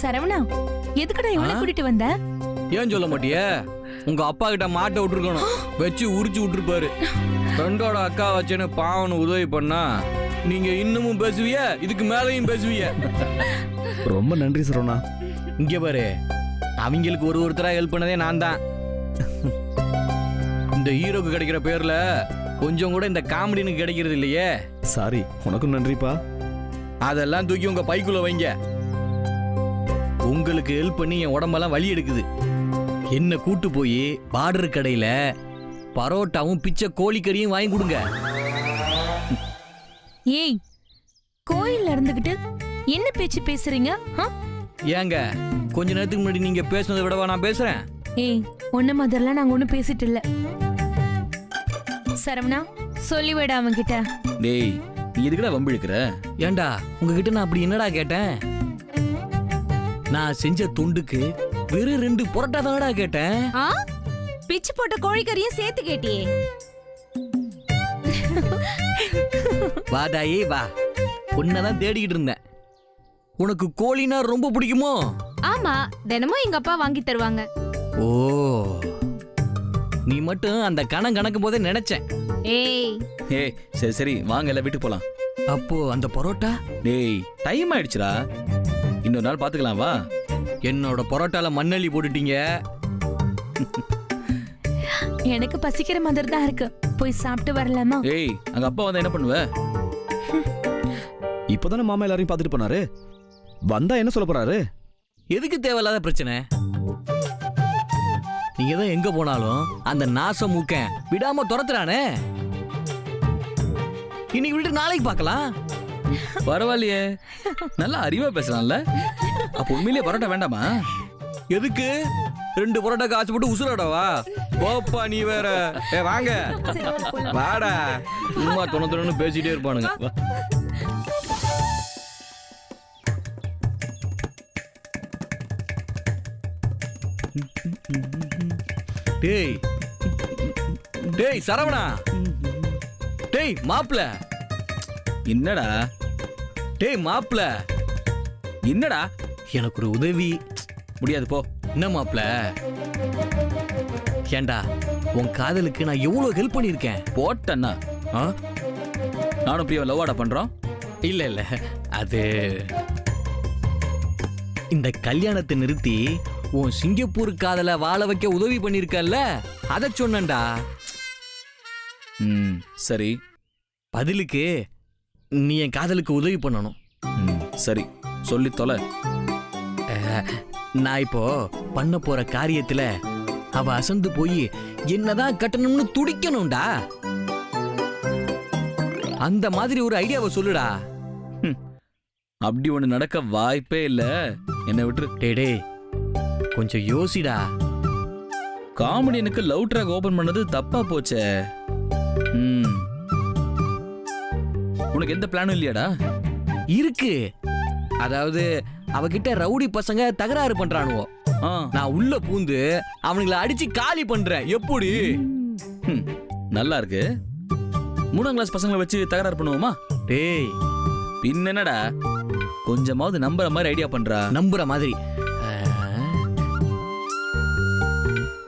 சரவணா எதுக்குடா இவனை ஆ? கூட்டிட்டு வந்த? ஏன் சொல்ல மாட்டியே? உங்க அப்பா கிட்ட மாட்ட விட்டுருக்கணும். வச்சு உரிச்சு விட்டுருப்பாரு. ஃப்ரெண்டோட அக்கா வச்சுன்னு பாவனு உதவி பண்ணா நீங்க இன்னமும் பேசுவிய? இதுக்கு மேலேயும் பேசுவிய? ரொம்ப நன்றி சரவணா. இங்க பாரு. அவங்களுக்கு ஒரு ஒருத்தரா ஹெல்ப் பண்ணதே நான் தான் இந்த ஹீரோக்கு கிடைக்கிற பேர்ல கொஞ்சம் கூட இந்த காமெடினுக்கு கிடைக்கிறது இல்லையே? சாரி உனக்கும் நன்றிப்பா. அதெல்லாம் தூக்கி உங்க பைக்குள்ள வைங்க. உங்களுக்கு ஹெல்ப் பண்ணி என் உடம்பெல்லாம் வலி எடுக்குது. என்ன கூட்டு போய் பார்டர் கடையில பரோட்டாவும் பிச்சை கோழிக்கறியும் வாங்கி கொடுங்க. ஏய் கோயில்ல இருந்துகிட்டு என்ன பேச்சு பேசுறீங்க ஆ? ஏங்க கொஞ்ச நேரத்துக்கு முன்னாடி நீங்க பேசுனதை விடவா நான் பேசுறேன்? ஏய் ஒன்ன மாதிரிலாம் நாங்க ஒண்ணும் பேசிட்டு இல்ல. சரவணா சொல்லி விட அவன் கிட்ட டேய் நீ எதுக்குடா வம்பு இழுக்கிற ஏண்டா உங்ககிட்ட நான் அப்படி என்னடா கேட்டேன்? நான் செஞ்ச தொண்டுக்கு வெறும் ரெண்டு புரோட்டா தானடா கேட்டேன்? ஆ? பிச்சு போட்ட கோழிக்கறியும் சேர்த்து கேட்டியே. வாதாயே வா. உன்னதான் தேடிக்கிட்டு இருந்தேன். உனக்கு கோழினா ரொம்ப பிடிக்குமோ? ஆமா தினமும் எங்க அப்பா வாங்கி தருவாங்க. ஓ. நீ மட்டும் அந்த கணம் கணக்கும் போதே நினைச்சேன். ஏய். ஏய் சரி சரி வாங்க எல்லாம் வீட்டுக்கு போலாம். அப்போ அந்த பரோட்டா? டேய் டைம் ஆயிடுச்சுடா. இன்னொரு நாள் பாத்துக்கலாம் வா. என்னோட பரோட்டால மண்ணள்ளி போட்டுட்டீங்க. எனக்கு பசிக்கிற மாதிரி தான் இருக்கு. போய் சாப்பிட்டு வரலாமா? ஏய் அங்க அப்பா வந்தா என்ன பண்ணுவ? இப்போதானே மாமா எல்லாரையும் பார்த்துட்டு போனாரு. வந்தா என்ன சொல்ல போறாரு? எதுக்கு தேவையில்லாத பிரச்சனை? நீங்க தான் எங்க போனாலும் அந்த நாச மூக்கன் விடாம துரத்துறானே. இன்னைக்கு விட்டு நாளைக்கு பார்க்கலாம். பரவாயில்லையே. நல்லா அறிவா பேசலாம்ல? அப்ப உண்மையிலேயே பரோட்டா வேண்டாமா? எதுக்கு? ரெண்டு பரோட்டா காசு போட்டு உசுராடவா போப்பா நீ வேற. ஏ வாங்க. வாடா. சும்மா தொண தொணன்னு பேசிட்டே இருப்பானுங்க. டேய். டேய் சரவணா. டேய் மாப்ள என்னடா? டேய் மாப்ள என்னடா? எனக்கு ஒரு உதவி. முடியாது போ. என்ன மாப்ள ஏண்டா உன் காதலுக்கு நான் எவ்வளவு ஹெல்ப் பண்ணியிருக்கேன்? போட்டண்ணா. ஆ? நானும் பிரியா லவ்வாடா பண்றோம். இல்ல இல்ல. அது இந்த கல்யாணத்தை நிறுத்தி உன் சிங்கப்பூர் காதல வாழ வைக்க உதவி பண்ணிருக்கல்ல? அத சொன்னேன்டா. ம் சரி. பதிலுக்கு நீ என் காதலுக்கு உதவி பண்ணணும். ம் சரி. சொல்லி தொலை. நான் இப்போ பண்ண போற காரியத்துல அவ அசந்து போய் என்னதான் கட்டணும்னு துடிக்கணும்டா. அந்த மாதிரி ஒரு ஐடியாவை சொல்லுடா. அப்படி ஒண்ணு நடக்க வாய்ப்பே இல்ல. என்னை விட்டுரு. டேய் டேய். கொஞ்சம் யோசிடா. காமெடியனுக்கு லவ் ட்ராக் ஓபன் பண்ணது தப்பா போச்சே. ம். உனக்கு எந்த பிளானும் இல்லையாடா? இருக்கு. அதாவது அவகிட்ட ரவுடி பசங்க தகராறு பண்றானுவோ. நான் உள்ள பூந்து அவனுங்கள அடிச்சு காலி பண்றேன். எப்படி? நல்லா இருக்கு. மூணாம் கிளாஸ் பசங்களை வச்சு தகராறு பண்ணுவோமா? டேய். பின் என்னடா கொஞ்சமாவது நம்புற மாதிரி ஐடியா பண்றா. நம்புற மாதிரி.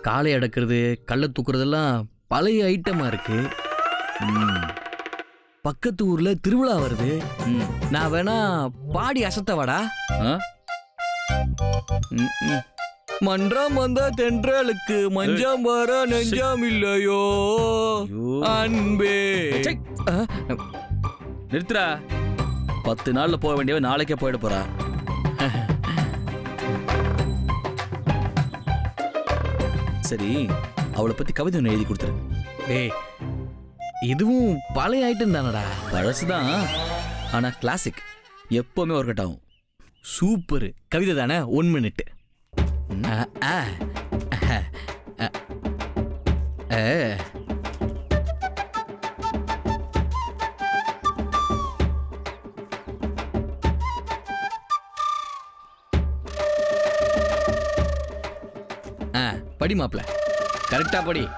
காளை அடக்கிறது கள்ள தூக்குறதெல்லாம் பழைய ஐட்டமா இருக்கு. ம், பக்கத்து ஊர்ல திருவிழா வருது. நான் வேணா பாடி அசத்தவாடா. மன்றம் வந்த தென்றலுக்கு மஞ்சம் வர நெஞ்சம் இல்லையோ. அன்பே. நிறுத்துடா. பத்து நாள்ல போக வேண்டியவ நாளைக்கே போயிட போறா. சரி அவளை பத்தி கவிதை ஒன்று எழுதி கொடுத்துரு. டேய் இதுவும் பழைய ஐட்டம் தானடா. பழசுதான். ஆனா கிளாசிக் எப்பவுமே ஒர்க் அவுட் ஆகும். சூப்பர் கவிதை தானே? ஒன் மினிட் படி மாப்ள. கரெக்டா படி.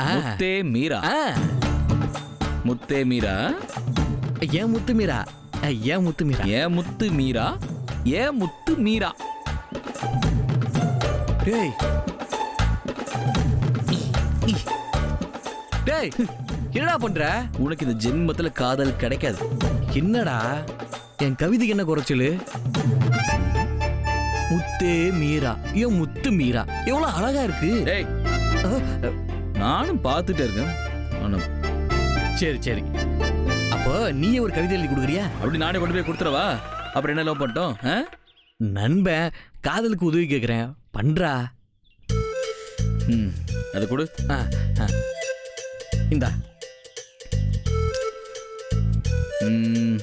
ஆ. முத்தே மீரா. ஆ. முத்தே மீரா? ஏன் முத்து மீரா? ஏன் முத்து மீரா? ஏன் முத்து மீரா? ஏன் முத்து மீரா? டேய். டேய் என்னடா பண்ற? உனக்கு இந்த ஜென்மத்துல காதல் கிடைக்காது. என்னடா? என் கவிதைக்கு என்ன குறைச்சலு? முத்தே மீரா. ஏன் முத்து மீரா. எவ்வளவு அழகா இருக்கு. டேய். நானும் பார்த்துட்டே இருக்கேன். ஆனா, சரி சரி. அப்போ நீயே ஒரு கவிதை எழுதி கொடுக்குறியா? அப்படி நானே கொண்டு போய் கொடுத்துறவா அப்புறம் என்ன லவ் பண்ணிட்டோம்? நண்பன் காதலுக்கு உதவி கேக்குறேன். பண்றா. ம் அதை கொடு. ஆ, ஆ. இந்தா. ம்.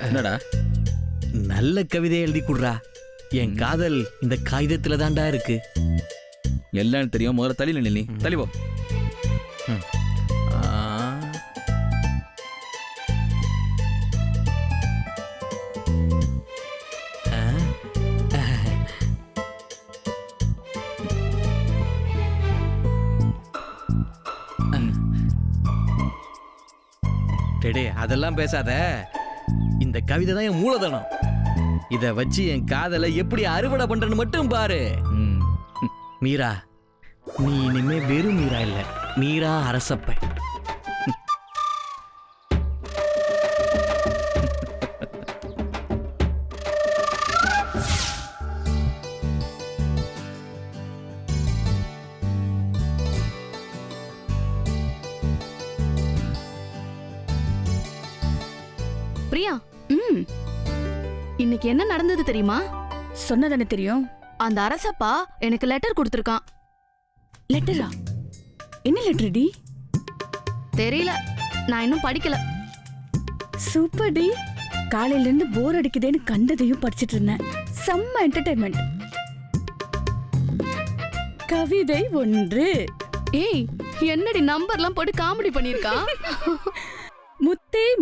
என்னடா? நல்ல கவிதையை எழுதி கொடுறா. என் காதல் இந்த காகிதத்துல தான்டா இருக்கு. எல்லாம் தெரியும். முதல்ல தள்ளி நில்லு. ஆ. டேடே அதெல்லாம் பேசாத. இந்த கவிதை தான் என் மூலதனம். இத வச்சு என் காதலை எப்படி அறுவடை பண்றேன்னு மட்டும் பாரு. மீரா நீ இனிமே வெறும் மீரா இல்ல. மீரா அரசப்ப. இன்னைக்கு என்ன நடந்தது தெரியுமா? சொன்னதானே தெரியும்? அந்த அரசப்பா எனக்கு லெட்டர் கொடுத்துருக்கான். லெட்டரா என்ன லெட்டர் டி? தெரியல. நான் இன்னும் படிக்கல. சூப்பர் டி. காலையில இருந்து போர் அடிக்குதேன்னு கண்டதையும் படிச்சிட்டு இருந்தேன். செம்ம என்டர்டைன்மெண்ட் கவிதை ஒன்று. ஏய் என்னடி நம்பர்லாம் போட்டு காமெடி பண்ணிருக்கான் முத்தே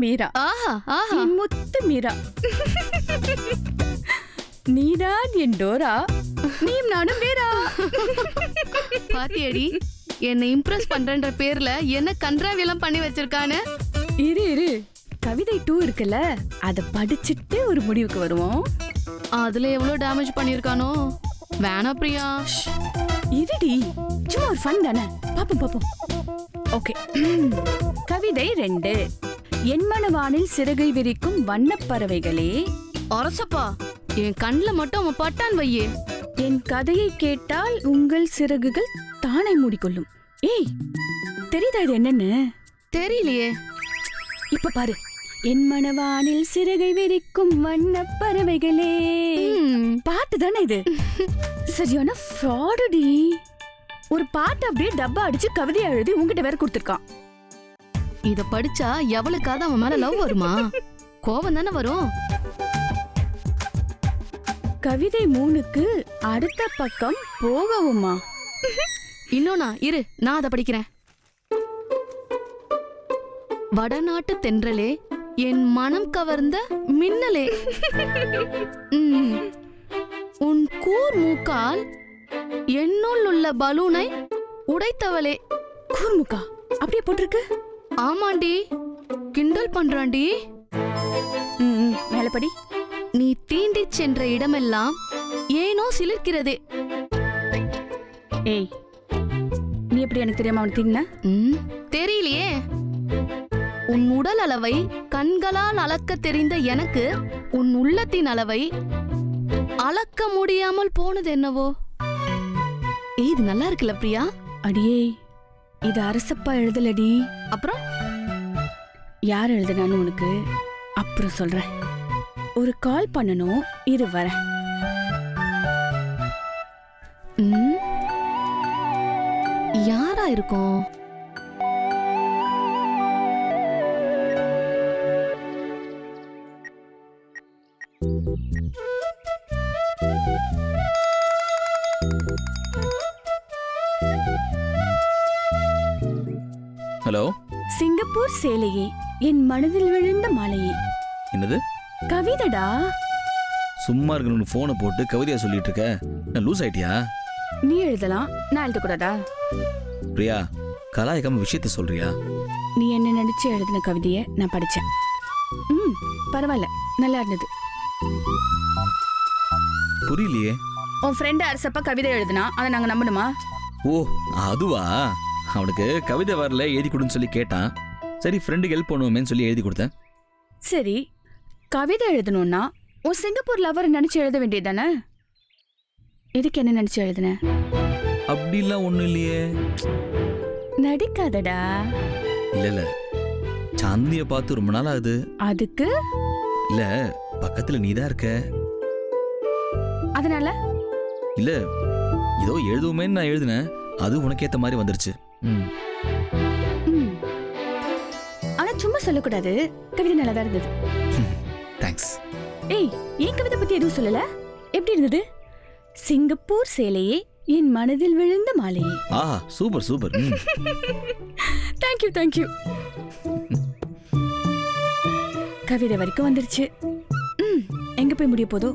மீரா ஆஹா ஆஹா என் முத்து மீரா நீதான் என் டோரா நீயும் நானும் வேறா பாத்தியடி என்னை இம்ப்ரெஸ் பண்றன்ற பேர்ல என்ன கன்றாவியெல்லாம் பண்ணி வச்சிருக்கானு இரு இரு கவிதை டூ இருக்குல்ல அத படிச்சுட்டு ஒரு முடிவுக்கு வருவோம் அதுல எவ்வளவு டேமேஜ் பண்ணிருக்கானோ வேணா பிரியா இருடி சும்மா ஒரு ஃபன் தானே பாப்போம் பாப்போம் ஓகே கவிதை ரெண்டு என் மனவானில் சிறகை விரிக்கும் வண்ணப் பறவைகளே. அரசப்பா என் கண்ணுல மட்டும் அவன் பட்டான் வையே. என் கதையை கேட்டால் உங்கள் சிறகுகள் தானே மூடிக்கொள்ளும். ஏய் தெரியுதா இது என்னன்னு? தெரியலையே. இப்ப பாரு. என் மனவானில் சிறகை விரிக்கும் வண்ணப் பறவைகளே. பாட்டு தானே இது? சரியான ஃப்ராடுடி ஒரு பாட்டு அப்படியே டப்பா அடிச்சு கவிதை எழுதி உங்ககிட்ட வேற கொடுத்துருக்கான். இத படிச்சா எவளுக்காவது அவன் மேல லவ் வருமா? கோவம் தானே வரும். கவிதை மூணுக்கு அடுத்த பக்கம் போகவுமா? இன்னொன்னா இரு நான் அதை படிக்கிறேன். வடநாட்டு தென்றலே என் மனம் கவர்ந்த மின்னலே. உன் கூர் மூக்கால் என்னுள் உள்ள பலூனை உடைத்தவளே. கூர்முக்கா? அப்படியே போட்டிருக்கு. ஆமாண்டி. கிண்டல் பண்றாண்டி. ம், ம், மேல படி நீ தீண்டிச் சென்ற இடமெல்லாம் ஏனோ சிலிர்க்கிறதே. ஏய் நீ எப்படி எனக்கு தெரியாம அவன் தின்ன தெரியலையே. உன் உடல் அளவை கண்களால் அளக்க தெரிந்த எனக்கு உன் உள்ளத்தின் அளவை அளக்க முடியாமல் போனது என்னவோ? ஏய், இது நல்லா இருக்குல்ல பிரியா? அடியே இது அரசப்பா எழுதலடி. அப்புறம்? யார் எழுதுனான்னு உனக்கு அப்புறம் சொல்றேன். ஒரு கால் பண்ணணும். இரு வரேன் யாரா இருக்கும்? ஹலோ சிங்கப்பூர் சேலையே என் மனதில் விழுந்த மாலையே. என்னது? கவிதடா. சும்மா இருக்கணும் ஃபோனை போட்டு கவிதையா சொல்லிட்டு இருக்க. நான் லூஸ் ஆயிட்டியா? நீ எழுதலாம் நான் எழுதக்கூடாதா? பிரியா கலாய்க்காம விஷயத்த சொல்றியா? நீ என்ன நடிச்சு எழுதின கவிதையை நான் படிச்சேன். ம் பரவாயில்ல நல்லா இருந்தது. புரியலையே. உன் ஃப்ரெண்டு அரசப்பா கவிதை எழுதுனா அதை நாங்க நம்பணுமா? ஓ அதுவா? அவனுக்கு கவிதை வரல எழுதி கொடுன்னு சொல்லி கேட்டான். சரி ஃப்ரெண்டுக்கு ஹெல்ப் பண்ணுவோமேன்னு சொல்லி எழுதி கொடுத்தேன். சரி கவிதை எழுதணும்னா உன் சிங்கப்பூர் லவர் நினைச்சு எழுத வேண்டியது தானே எதுக்கு என்ன நினைச்சு எழுதுன? அப்படிலாம் ஒன்றும் இல்லையே. நடிக்காதடா. இல்ல இல்ல. சாந்தியை பார்த்து ரொம்ப நாள் ஆகுது. அதுக்கு? இல்ல பக்கத்துல நீ தான் இருக்க. அதனால? இல்ல ஏதோ எழுதுவோமேன்னு நான் எழுதினேன். அது உனக்கு ஏத்த மாதிரி வந்துருச்சு. ம். சும்மா சொல்லக்கூடாது. கவிதை நல்லா தான் இருந்தது. தேங்க்ஸ் ஏய் என் கவிதை பத்தி எதுவும் சொல்லல? எப்படி இருந்தது? சிங்கப்பூர் சேலையே என் மனதில் விழுந்த மாலையே. ஆஹா சூப்பர் சூப்பர். ம். தேங்க்யூ தேங்க்யூ கவிதை வரைக்கும் வந்துருச்சு. ம் எங்க போய் முடிய போதோ?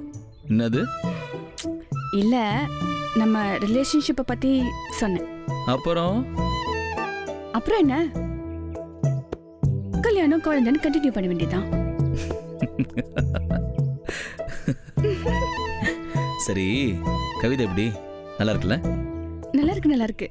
என்னது? இல்ல நம்ம ரிலேஷன்ஷிப்பை பத்தி சொன்னேன். அப்புறம்? அப்புறம் என்ன? கல்யாணம் குழந்தைன்னு கண்டினியூ பண்ண வேண்டியதுதான். சரி கவிதை எப்படி? நல்லா இருக்குல்ல? நல்லா இருக்கு நல்லா இருக்கு.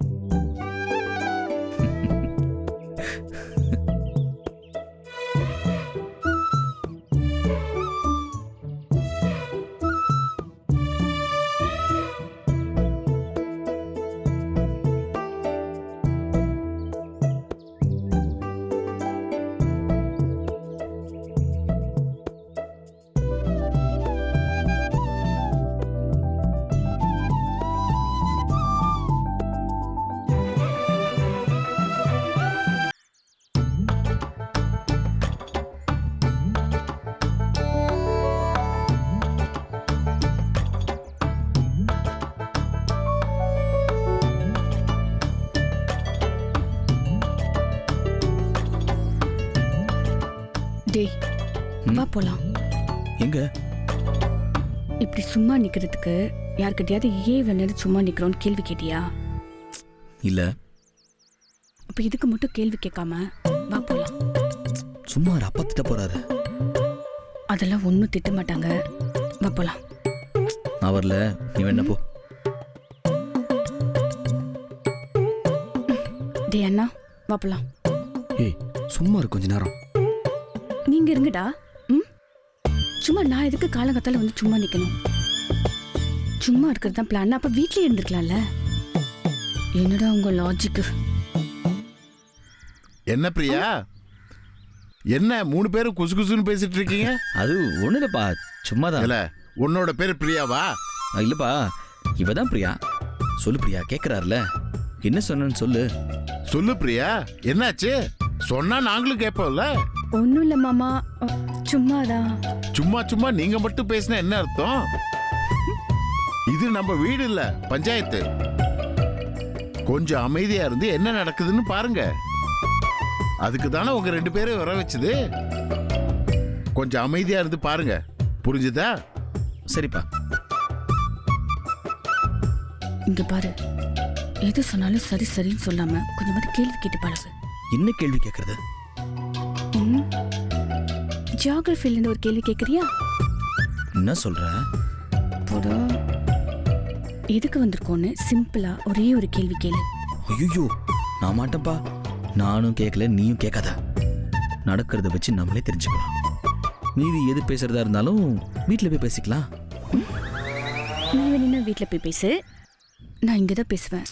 போலாம். எங்க? இப்படி சும்மா நிக்கிறதுக்கு யார்கிட்டயாவது ஏன் இவ்வளவு நேரம் சும்மா நிக்கிறோம்னு கேள்வி கேட்டியா? இல்ல. அப்ப இதுக்கு மட்டும் கேள்வி கேட்காம வா போலாம். சும்மா ஒரு அப்பா திட்ட போறாரு. அதெல்லாம் ஒன்றும் திட்ட மாட்டாங்க. வா போலாம். நான் வரல. நீ வேணா போ. டேய் அண்ணா வா போலாம். ஏய் சும்மா இரு கொஞ்ச நேரம். நீங்க இருங்கடா. சும்மா நான் எதுக்கு காலங்கத்தால வந்து சும்மா நிக்கணும்? சும்மா இருக்கிறது தான் பிளான் அப்ப வீட்லயே இருந்திருக்கலாம்ல? என்னடா உங்க லாஜிக்கு என்ன பிரியா? என்ன மூணு பேரும் குசு குசுன்னு பேசிட்டு இருக்கீங்க? அது ஒண்ணு இல்லப்பா சும்மா தான் இல்ல உன்னோட பேர் பிரியாவா? இல்லப்பா இவதான் பிரியா. சொல்லு பிரியா கேக்குறாருல. என்ன சொன்னேன்னு சொல்லு. சொல்லு பிரியா என்னாச்சு? சொன்னா நாங்களும் கேட்போம்ல. ஒன்றும் இல்லை மாமா. சும்மாதான். சும்மா சும்மா நீங்க மட்டும் பேசினா என்ன அர்த்தம்? இது நம்ம வீடு இல்ல பஞ்சாயத்து. கொஞ்சம் அமைதியா இருந்து என்ன நடக்குதுன்னு பாருங்க. அதுக்கு தானே உங்க ரெண்டு பேரும் வர வச்சது? கொஞ்சம் அமைதியா இருந்து பாருங்க. புரிஞ்சுதா? சரிப்பா. இங்க பாரு. எது சொன்னாலும் சரி சரின்னு சொல்லாம கொஞ்சமாவது கேள்வி கேட்டு பழகு. என்ன கேள்வி கேக்குறது? ம் ஜியாகிரபில இருந்து ஒரு கேள்வி கேக்குறியா? என்ன சொல்ற? போடா. எதுக்கு வந்திருக்கோன்னு சிம்பிளா ஒரே ஒரு கேள்வி கேளு. ஐயோ நான் மாட்டேன்ப்பா. நானும் கேட்கல நீயும் கேட்காத நடக்கிறத வச்சு நம்மளே தெரிஞ்சுக்கலாம். மீதி எது பேசுறதா இருந்தாலும் வீட்டில் போய் பேசிக்கலாம். நீ வேணும்னா வீட்ல போய் பேசு. நான் இங்க தான் பேசுவேன்.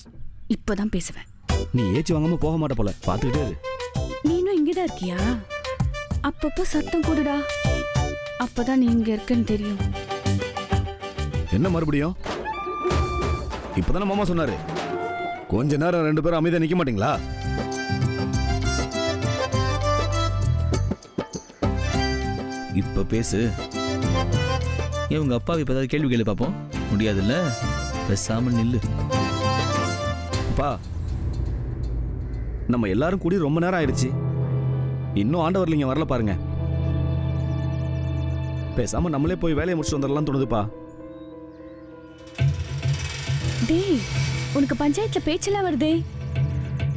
இப்பதான் பேசுவேன். நீ ஏச்சி வாங்காம போக மாட்ட போல. பார்த்துக்கிட்டே இரு. நீ இன்னும் இங்கதான் இருக்கியா? அப்பப்போ சத்தம் போடுடா அப்பதான் நீ இங்க இருக்கன்னு தெரியும். என்ன மறுபடியும்? இப்பதானே மாமா சொன்னாரு. கொஞ்ச நேரம் ரெண்டு பேரும் அமைதியா நிக்க மாட்டீங்களா? இப்ப பேசு. ஏன் உங்க அப்பாவை இப்ப ஏதாவது கேள்வி கேள்வி பார்ப்போம் முடியாதுல்ல? பேசாம நில்லு. அப்பா நம்ம எல்லாரும் கூடி ரொம்ப நேரம் ஆயிடுச்சு. இன்னும் ஆண்டவர் நீங்க வரல பாருங்க. பேசாம நம்மளே போய் வேலையை முடிச்சுட்டு வந்துடலாம் தோணுதுப்பா. டேய் உனக்கு பஞ்சாயத்துல பேச்செல்லாம் வருதே.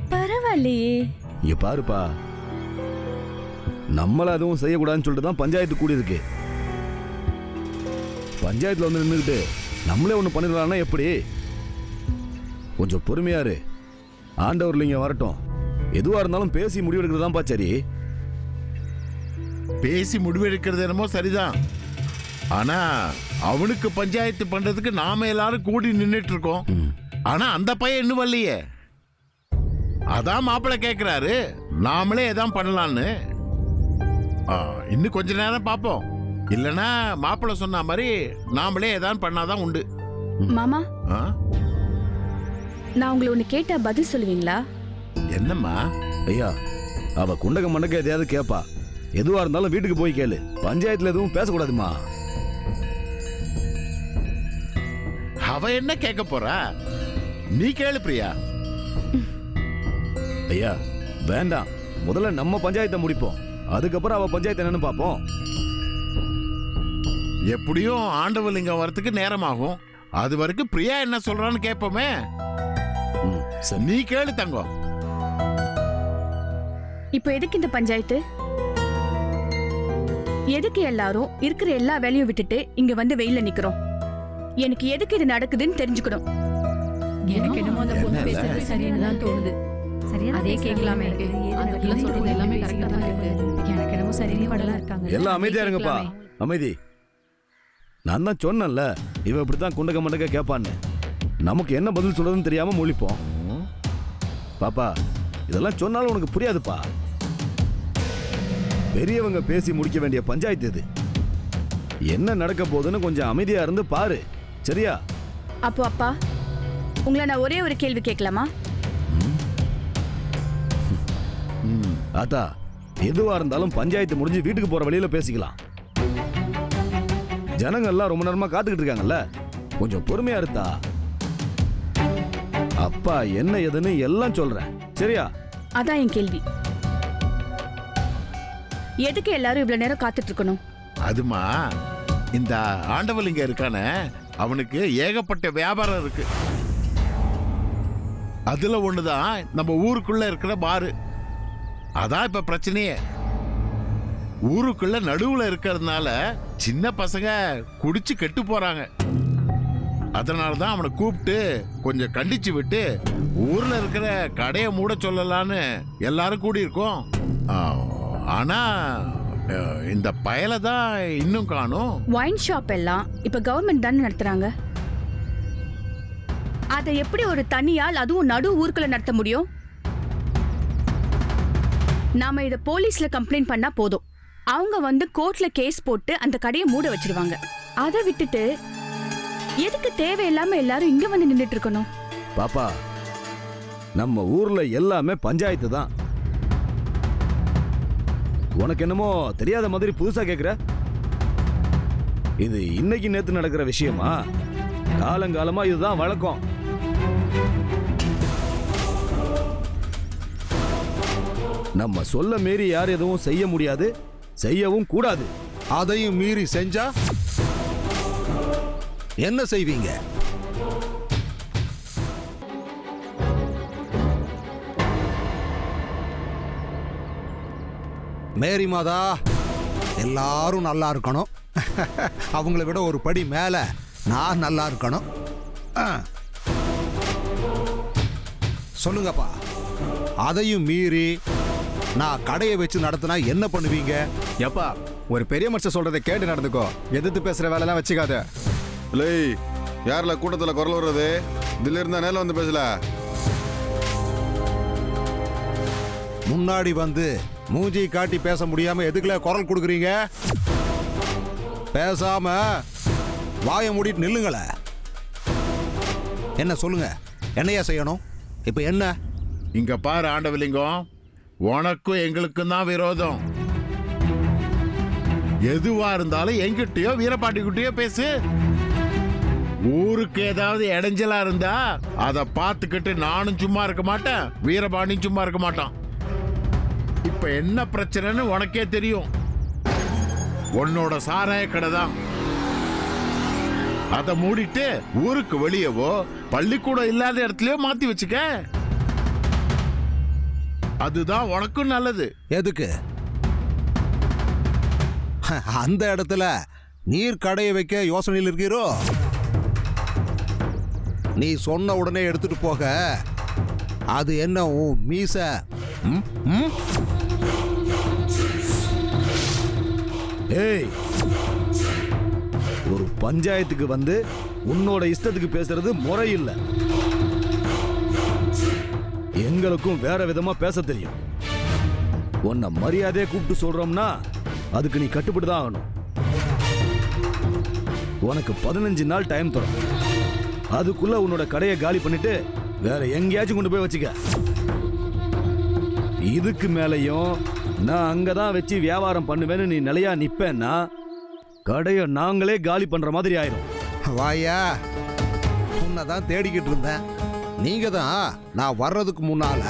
பரவாயில்லையே. இங்க பாருப்பா. நம்மள அதுவும் செய்யக்கூடாதுன்னு சொல்லிட்டு தான் பஞ்சாயத்து கூடியிருக்கு. பஞ்சாயத்துல வந்து நின்றுக்கிட்டு நம்மளே ஒன்று பண்ணிடலாம்னா எப்படி? கொஞ்சம் பொறுமையா இரு. ஆண்டவர்ல இங்க வரட்டும். எதுவா இருந்தாலும் பேசி முடிவெடுக்கிறது தான்ப்பா சரி. பேசி முடிவெடுக்கிறது என்னமோ சரிதான். ஆனா அவனுக்கு பஞ்சாயத்து பண்றதுக்கு நாம எல்லாரும் கூடி நின்னுட்டு இருக்கோம். ஆனா அந்த பையன் இன்னும் வரலையே. அதான் மாப்பிள்ளை கேக்குறாரு. நாமளே எதான் பண்ணலான்னு. இன்னும் கொஞ்ச நேரம் பார்ப்போம். இல்லனா மாப்பிள்ளை சொன்ன மாதிரி நாமளே எதான் பண்ணாதான் உண்டு. மாமா? நான் உங்களை ஒண்ணு கேட்டா பதில் சொல்லுவீங்களா? என்னம்மா? ஐயா அவ குண்டக மண்டக்க எதையாவது கேப்பா. எதுவா இருந்தாலும் வீட்டுக்கு போய் கேளு. பஞ்சாயத்துல எதுவும் பேசக்கூடாதுமா. அவ என்ன கேட்க போறா? நீ கேளு பிரியா. ஐயா வேண்டாம். முதல்ல நம்ம பஞ்சாயத்தை முடிப்போம். அதுக்கப்புறம் அவ பஞ்சாயத்து என்னன்னு பார்ப்போம். எப்படியும் ஆண்டவலிங்கம் வரத்துக்கு நேரமாகும். அது வரைக்கும் பிரியா என்ன சொல்றான்னு கேட்போமே நீ கேளு தங்கம். இப்போ எதுக்கு இந்த பஞ்சாயத்து? எதுக்கு எல்லாரும் இருக்கிற எல்லா வேலையும் விட்டுட்டு இங்க வந்து வெயில்ல நிக்கிறோம்? எனக்கு எதுக்கு இது நடக்குதுன்னு தெரிஞ்சுக்கணும். எனக்கு என்னமோ அந்த பொண்ணு பேசுறது சரின்னு தான் தோணுது. அதே கேட்கலாமே. அந்த பிள்ளை சொல்றது எல்லாமே கரெக்டா தான் இருக்கு. எனக்கு என்னமோ சரின்னு படலாம் இருக்காங்க. எல்லாம் அமைதியா இருங்கப்பா. அமைதி. நான் தான் சொன்னேன்ல இவ இப்படித்தான் குண்டக்க மண்டக்க கேட்பான்னு. நமக்கு என்ன பதில் சொல்றதுன்னு தெரியாம முழிப்போம் பாப்பா இதெல்லாம் சொன்னாலும் உனக்கு புரியாதுப்பா. பெரியவங்க பேசி முடிக்க வேண்டிய பஞ்சாயத்து இது. என்ன நடக்க போகுதுன்னு கொஞ்சம் அமைதியா இருந்து பாரு. சரியா? அப்போ அப்பா உங்களை நான் ஒரே ஒரு கேள்வி கேட்கலாமா. ஆத்தா எதுவா இருந்தாலும் பஞ்சாயத்து முடிஞ்சு வீட்டுக்கு போற வழியில பேசிக்கலாம். ஜனங்க எல்லாம் ரொம்ப நேரமா காத்துக்கிட்டு இருக்காங்கல்ல? கொஞ்சம் பொறுமையா இருத்தா? அப்பா என்ன ஏதுன்னு எல்லாம் சொல்றேன். சரியா? அதான் என் கேள்வி. எதுக்கு எல்லாரும் இவ்வளவு நேரம் காத்துட்டு இருக்கணும் அதுமா இந்த ஆண்டவலிங்க இருக்கானே அவனுக்கு ஏகப்பட்ட வியாபாரம் இருக்கு. அதுல ஒண்ணுதான் நம்ம ஊருக்குள்ள இருக்கிற பாரு. அதான் இப்ப பிரச்சனையே. ஊருக்குள்ள நடுவுல இருக்கிறதுனால சின்ன பசங்க குடிச்சு கெட்டு போறாங்க. அதனால தான் அவனை கூப்பிட்டு கொஞ்சம் கண்டிச்சு விட்டு ஊர்ல இருக்கிற கடையை மூட சொல்லலான்னு எல்லாரும் கூடியிருக்கோம். ஆ, ஆனா இந்த பயலை தான் இன்னும் காணும். ஒயின் ஷாப் எல்லாம் இப்ப கவர்மெண்ட் தானே நடத்துறாங்க. அதை எப்படி ஒரு தனியால் அதுவும் நடு ஊருக்குள்ள நடத்த முடியும்? நாம இத போலீஸ்ல கம்ப்ளைண்ட் பண்ணா போதும். அவங்க வந்து கோர்ட்ல கேஸ் போட்டு அந்த கடையை மூட வச்சிருவாங்க. அதை விட்டுட்டு எதுக்கு தேவையில்லாம எல்லாரும் இங்க வந்து நின்னுட்டு இருக்கணும்? பாப்பா நம்ம ஊர்ல எல்லாமே பஞ்சாயத்து தான். உனக்கு என்னமோ தெரியாத மாதிரி புதுசா கேக்குற? இது இன்னைக்கு நேத்து நடக்கிற விஷயமா? காலங்காலமா இதுதான் வழக்கம். நம்ம சொல்ல மீறி யார் எதுவும் செய்ய முடியாது செய்யவும் கூடாது. அதையும் மீறி செஞ்சா? என்ன செய்வீங்க? மேரி மாதா எல்லாரும் நல்லா இருக்கணும். அவங்கள விட ஒரு படி மேல நான் நல்லா இருக்கணும். சொல்லுங்கப்பா. அதையும் மீறி நான் கடையை வச்சு நடத்தினா என்ன பண்ணுவீங்க? எப்பா ஒரு பெரிய மனுஷன் சொல்றதை கேட்டு நடந்துக்கோ. எதிர்த்து பேசுற வேலைலாம் வச்சுக்காத. லே யார்ல கூட்டத்துல குரல் வர்றது? இதுல இருந்தா நேரில் வந்து பேசல. முன்னாடி வந்து மூஞ்சி காட்டி பேச முடியாம எதுக்குல குரல் கொடுக்குறீங்க? பேசாம வாயை மூடிட்டு நில்லுங்களே. என்ன சொல்லுங்க? என்னையா செய்யணும்? இப்போ என்ன? இங்க பாரு ஆண்டவலிங்கம். உனக்கும் எங்களுக்கும் தான் விரோதம். எதுவா இருந்தாலும் எங்கிட்டயோ வீரபாண்டி பேசு. ஊருக்கு ஏதாவது இடைஞ்சலா இருந்தா அதை பார்த்துக்கிட்டு நானும் சும்மா இருக்க மாட்டேன் வீரபாண்டியும் சும்மா இருக்க மாட்டான் இப்ப என்ன பிரச்சனைன்னு உனக்கே தெரியும். உன்னோட சாராய கடை தான். அதை மூடிட்டு ஊருக்கு வெளியவோ பள்ளிக்கூடம் இல்லாத இடத்துலயோ மாத்தி வச்சுக்க. அதுதான் உனக்கும் நல்லது. எதுக்கு? அந்த இடத்துல நீர் கடையை வைக்க யோசனையில் இருக்கிறோ நீ சொன்ன உடனே எடுத்துட்டு போக. அது என்ன உன் மீச? ம்? ம்? ஏய் ஒரு பஞ்சாயத்துக்கு வந்து உன்னோட இஷ்டத்துக்கு பேசுறது முறையில்லை. எங்களுக்கும் வேற விதமா பேச தெரியும். உன்னை மரியாதையை கூப்பிட்டு சொல்றோம்னா அதுக்கு நீ கட்டுப்பட்டு தான் ஆகணும். உனக்கு பதினஞ்சு நாள் டைம் தரும். அதுக்குள்ள உன்னோட கடையை காலி பண்ணிட்டு வேற எங்கேயாச்சும் கொண்டு போய் வச்சுக்க. இதுக்கு மேலையும் நான் அங்கதான் வச்சு வியாபாரம் பண்ணுவேன்னு நீ நிலையா நிப்பேன்னா கடையை நாங்களே காலி பண்ற மாதிரி ஆயிரும். வாயா உன்னை தான் தேடிக்கிட்டு இருந்தேன். நீங்க தான் நான் வர்றதுக்கு முன்னால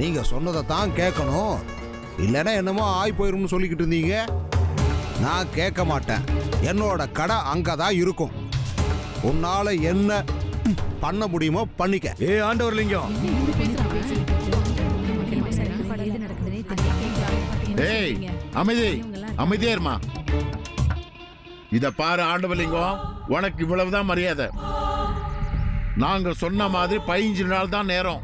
நீங்க சொன்னதை தான் கேட்கணும். இல்லைன்னா என்னமோ ஆய் போயிரும்னு சொல்லிக்கிட்டு இருந்தீங்க. நான் கேட்க மாட்டேன். என்னோட கடை அங்கே தான் இருக்கும். உன்னால என்ன பண்ண முடியுமோ பண்ணிக்க. ஏ ஆண்டவர் லிங்கம். ஏய் அமைதி. அமைதியா இருமா? இத பாரு ஆண்டவலிங்கம் உனக்கு இவ்வளவுதான் மரியாதை. நாங்க சொன்ன மாதிரி பதினஞ்சு நாள் தான் நேரம்.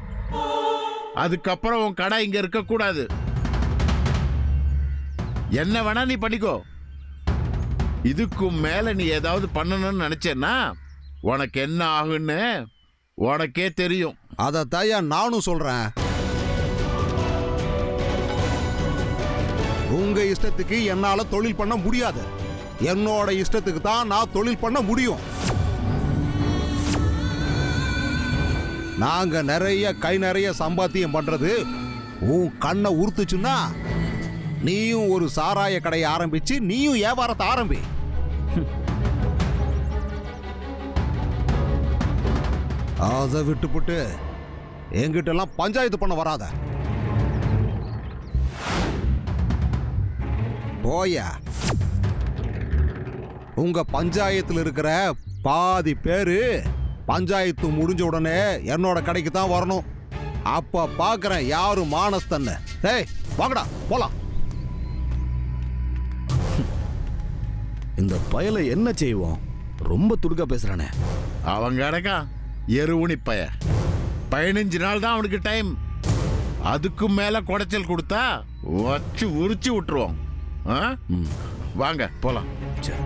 அதுக்கப்புறம் உன் கடை இங்க இருக்க கூடாது என்ன வேணா நீ பண்ணிக்கோ. இதுக்கும் மேல நீ ஏதாவது பண்ணணும்னு நினைச்சேன்னா உனக்கு என்ன ஆகுன்னு உனக்கே தெரியும். அதை தாயா நானும் சொல்றேன். உங்க இஷ்டத்துக்கு என்னால தொழில் பண்ண முடியாது. என்னோட இஷ்டத்துக்கு தான் நான் தொழில் பண்ண முடியும். நாங்க நிறைய கை நிறைய சம்பாத்தியம் பண்றது உன் கண்ணை உறுத்துச்சுன்னா நீயும் ஒரு சாராய கடையை ஆரம்பிச்சு நீயும் வியாபாரத்தை ஆரம்பி. அதை விட்டுப்புட்டு எங்கிட்டெல்லாம் பஞ்சாயத்து பண்ண வராத. போயா. உங்க பஞ்சாயத்துல இருக்கிற பாதி பேரு பஞ்சாயத்து முடிஞ்ச உடனே என்னோட கடைக்கு தான் வரணும். அப்ப பாக்குறேன் யாரு மானஸ்தன்னு. ஏய் வாங்கடா போலாம். இந்த பயலை என்ன செய்வோம்? ரொம்ப துடுக்கா பேசுறானே. அவங்க அடக்கா எருவுனி பய பதினஞ்சு நாள் தான் அவனுக்கு டைம். அதுக்கு மேல குடைச்சல் கொடுத்தா வச்சு உரிச்சு விட்டுருவோம்? வாங்க போலாம். சரி.